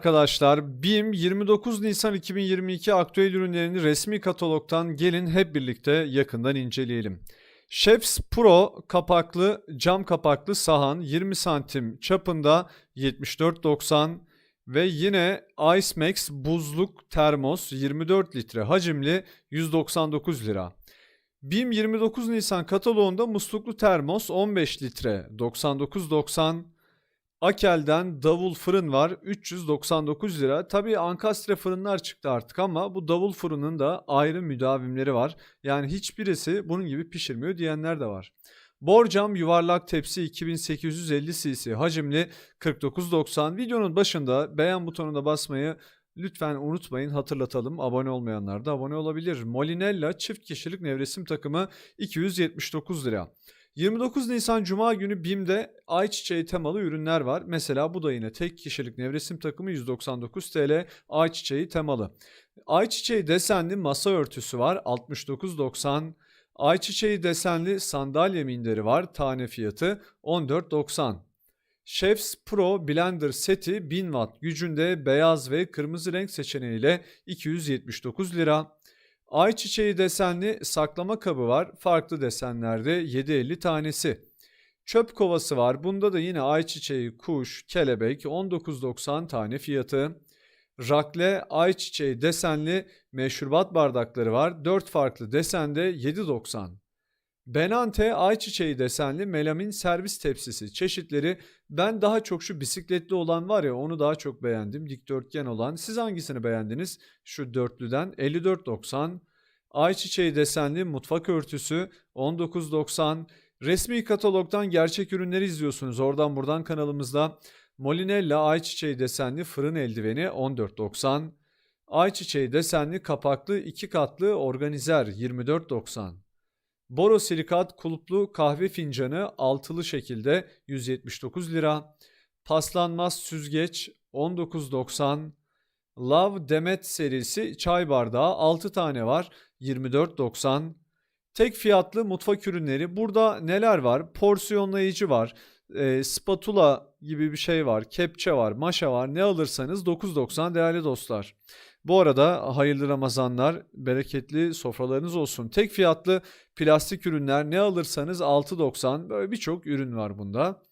Arkadaşlar BİM 29 Nisan 2022 aktüel ürünlerini resmi katalogdan gelin hep birlikte yakından inceleyelim. Chefs Pro kapaklı cam kapaklı sahan 20 santim çapında 74.90 ve yine Ice Max buzluk termos 24 litre hacimli 199 lira. BİM 29 Nisan kataloğunda musluklu termos 15 litre 99.90 Akel'den davul fırın var 399 lira. Tabii ankastre fırınlar çıktı artık ama bu davul fırının da ayrı müdavimleri var. Yani hiçbirisi bunun gibi pişirmiyor diyenler de var. Borcam yuvarlak tepsi 2850 cc hacimli 49.90. Videonun başında beğen butonuna basmayı lütfen unutmayın hatırlatalım. Abone olmayanlar da abone olabilir. Molinella çift kişilik nevresim takımı 279 lira. 29 Nisan Cuma günü BİM'de ayçiçeği temalı ürünler var. Mesela bu da yine tek kişilik nevresim takımı 199 TL ayçiçeği temalı. Ayçiçeği desenli masa örtüsü var 69.90. Ayçiçeği desenli sandalye minderi var tane fiyatı 14.90. Chefs Pro Blender seti 1000 watt gücünde beyaz ve kırmızı renk seçeneğiyle 279 lira. Ayçiçeği desenli saklama kabı var. Farklı desenlerde 7.50 tanesi. Çöp kovası var. Bunda da yine ayçiçeği, kuş, kelebek 19.90 tane fiyatı. Rakle ayçiçeği desenli meşrubat bardakları var. 4 farklı desende 7.90. Benante ayçiçeği desenli melamin servis tepsisi çeşitleri. Ben daha çok şu bisikletli olan var ya onu daha çok beğendim. Dikdörtgen olan. Siz hangisini beğendiniz? Şu dörtlüden 54.90. Ayçiçeği desenli mutfak örtüsü 19.90. Resmi katalogdan gerçek ürünleri izliyorsunuz. Oradan buradan kanalımızda. Molinella ayçiçeği desenli fırın eldiveni 14.90. Ayçiçeği desenli kapaklı iki katlı organizer 24.90. Borosilikat kulplu kahve fincanı altılı şekilde 179 lira. Paslanmaz süzgeç 19.90. Love Demet serisi çay bardağı 6 tane var 24.90. Tek fiyatlı mutfak ürünleri. Burada neler var? Porsiyonlayıcı var. E, spatula gibi bir şey var. Kepçe var. Maşa var. Ne alırsanız 9.90 değerli dostlar. Bu arada hayırlı Ramazanlar, bereketli sofralarınız olsun. Tek fiyatlı plastik ürünler ne alırsanız 6.90 böyle birçok ürün var bunda.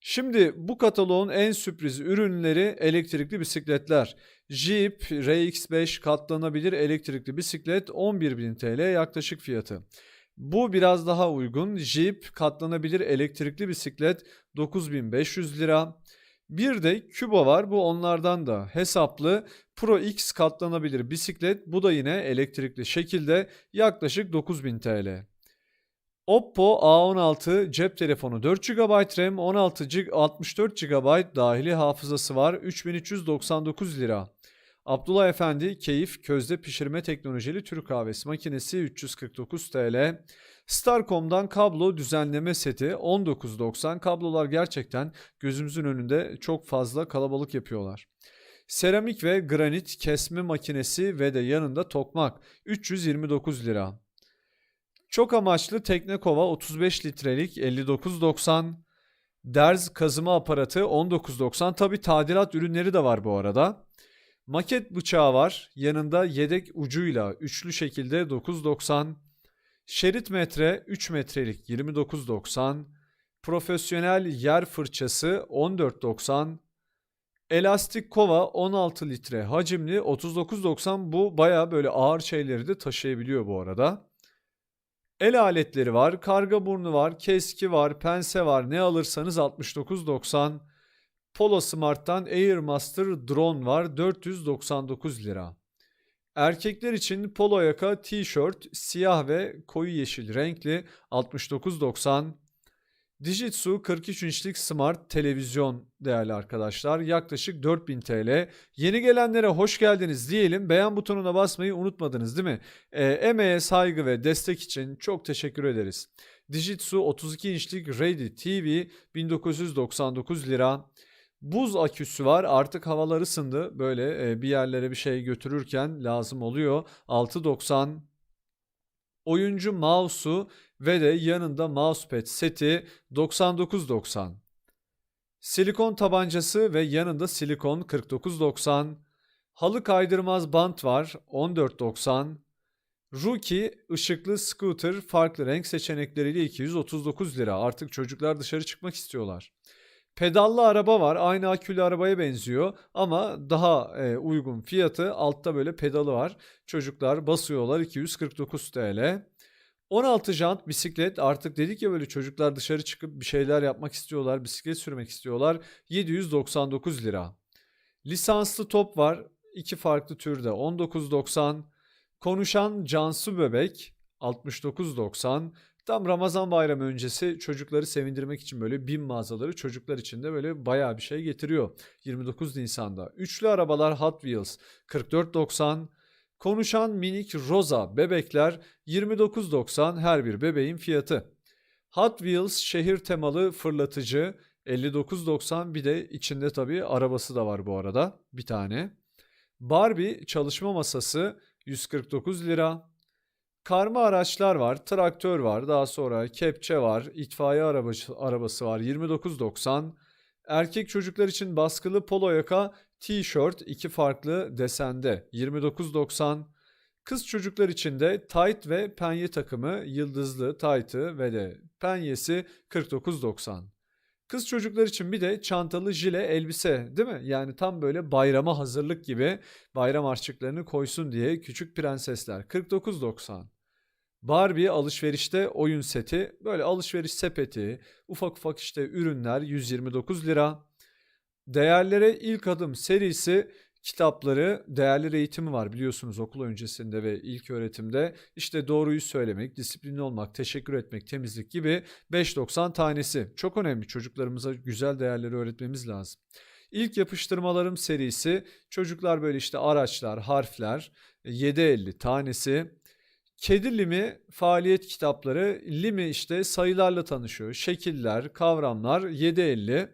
Şimdi bu kataloğun en sürpriz ürünleri elektrikli bisikletler. Jeep RX5 katlanabilir elektrikli bisiklet 11.000 TL yaklaşık fiyatı. Bu biraz daha uygun. Jeep katlanabilir elektrikli bisiklet 9500 lira. Bir de Cubo var. Bu onlardan da hesaplı Pro X katlanabilir bisiklet. Bu da yine elektrikli şekilde yaklaşık 9000 TL. Oppo A16 cep telefonu 4 GB RAM 16 G 64 GB dahili hafızası var 3399 lira. Abdullah Efendi keyif közde pişirme teknolojili Türk kahvesi makinesi 349 TL. Starcom'dan kablo düzenleme seti 19.90. Kablolar gerçekten gözümüzün önünde çok fazla kalabalık yapıyorlar. Seramik ve granit kesme makinesi ve de yanında tokmak 329 lira. Çok amaçlı tekne kova 35 litrelik 59.90. Derz kazıma aparatı 19.90. Tabi tadilat ürünleri de var bu arada. Maket bıçağı var. Yanında yedek ucuyla üçlü şekilde 9.90. Şerit metre 3 metrelik 29.90. Profesyonel yer fırçası 14.90. Elastik kova 16 litre hacimli 39.90 bu baya böyle ağır şeyleri de taşıyabiliyor bu arada. El aletleri var, karga burnu var, keski var, pense var ne alırsanız 69.90. Polo Smart'tan Airmaster drone var 499 lira. Erkekler için polo yaka tişört siyah ve koyu yeşil renkli 69.90. Dijitsu 43 inçlik smart televizyon değerli arkadaşlar yaklaşık 4000 TL. Yeni gelenlere hoş geldiniz diyelim. Beğen butonuna basmayı unutmadınız değil mi? E, emeğe saygı ve destek için çok teşekkür ederiz. Dijitsu 32 inçlik Ready TV 1999 lira. Buz aküsü var. Artık havalar ısındı. Böyle e, bir yerlere bir şey götürürken lazım oluyor. 6.90 oyuncu mouse'u ve de yanında mousepad seti 99.90. Silikon tabancası ve yanında silikon 49.90. Halı kaydırmaz bant var 14.90. Rookie ışıklı scooter farklı renk seçenekleriyle 239 lira. Artık çocuklar dışarı çıkmak istiyorlar. Pedallı araba var. Aynı akülü arabaya benziyor ama daha e, uygun fiyatı. Altta böyle pedalı var. Çocuklar basıyorlar 249 TL. 16 jant bisiklet artık dedik ya böyle çocuklar dışarı çıkıp bir şeyler yapmak istiyorlar. Bisiklet sürmek istiyorlar. 799 lira. Lisanslı top var. iki farklı türde 19.90. Konuşan Cansu Bebek 69.90. Tam Ramazan bayramı öncesi çocukları sevindirmek için böyle BİM mağazaları çocuklar için de böyle bayağı bir şey getiriyor. 29 Nisan'da. Üçlü arabalar Hot Wheels 44.90. Konuşan minik roza bebekler 29.90 her bir bebeğin fiyatı. Hot Wheels şehir temalı fırlatıcı 59.90 bir de içinde tabii arabası da var bu arada bir tane. Barbie çalışma masası 149 lira. Karma araçlar var, traktör var, daha sonra kepçe var, itfaiye arabası, arabası var 29.90. Erkek çocuklar için baskılı polo yaka, t-shirt iki farklı desende 29.90. Kız çocuklar için de tight ve penye takımı yıldızlı tight'ı ve de penyesi 49.90. Kız çocuklar için bir de çantalı jile elbise değil mi? Yani tam böyle bayrama hazırlık gibi bayram harçlıklarını koysun diye küçük prensesler 49.90. Barbie alışverişte oyun seti, böyle alışveriş sepeti, ufak ufak işte ürünler 129 lira. Değerlere ilk adım serisi kitapları, değerler eğitimi var biliyorsunuz okul öncesinde ve ilk öğretimde. İşte doğruyu söylemek, disiplinli olmak, teşekkür etmek, temizlik gibi 5.90 tanesi. Çok önemli çocuklarımıza güzel değerleri öğretmemiz lazım. İlk yapıştırmalarım serisi çocuklar böyle işte araçlar, harfler 7.50 tanesi. Kedi limi faaliyet kitapları limi işte sayılarla tanışıyor. Şekiller, kavramlar 7.50.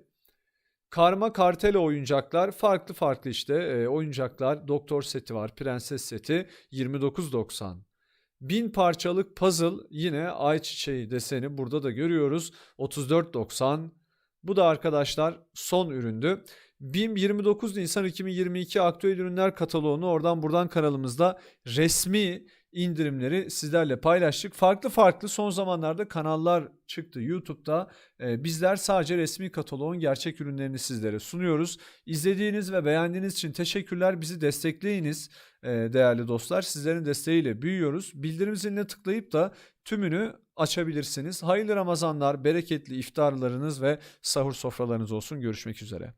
Karma kartele oyuncaklar farklı farklı işte e, oyuncaklar. Doktor seti var, prenses seti 29.90. Bin parçalık puzzle yine ayçiçeği deseni burada da görüyoruz 34.90. Bu da arkadaşlar son üründü. BİM 29 Nisan 2022 aktüel ürünler kataloğunu oradan buradan kanalımızda resmi indirimleri sizlerle paylaştık. Farklı farklı son zamanlarda kanallar çıktı YouTube'da. Ee, bizler sadece resmi kataloğun gerçek ürünlerini sizlere sunuyoruz. İzlediğiniz ve beğendiğiniz için teşekkürler. Bizi destekleyiniz ee, değerli dostlar. Sizlerin desteğiyle büyüyoruz. Bildirim ziline tıklayıp da tümünü açabilirsiniz. Hayırlı Ramazanlar, bereketli iftarlarınız ve sahur sofralarınız olsun. Görüşmek üzere.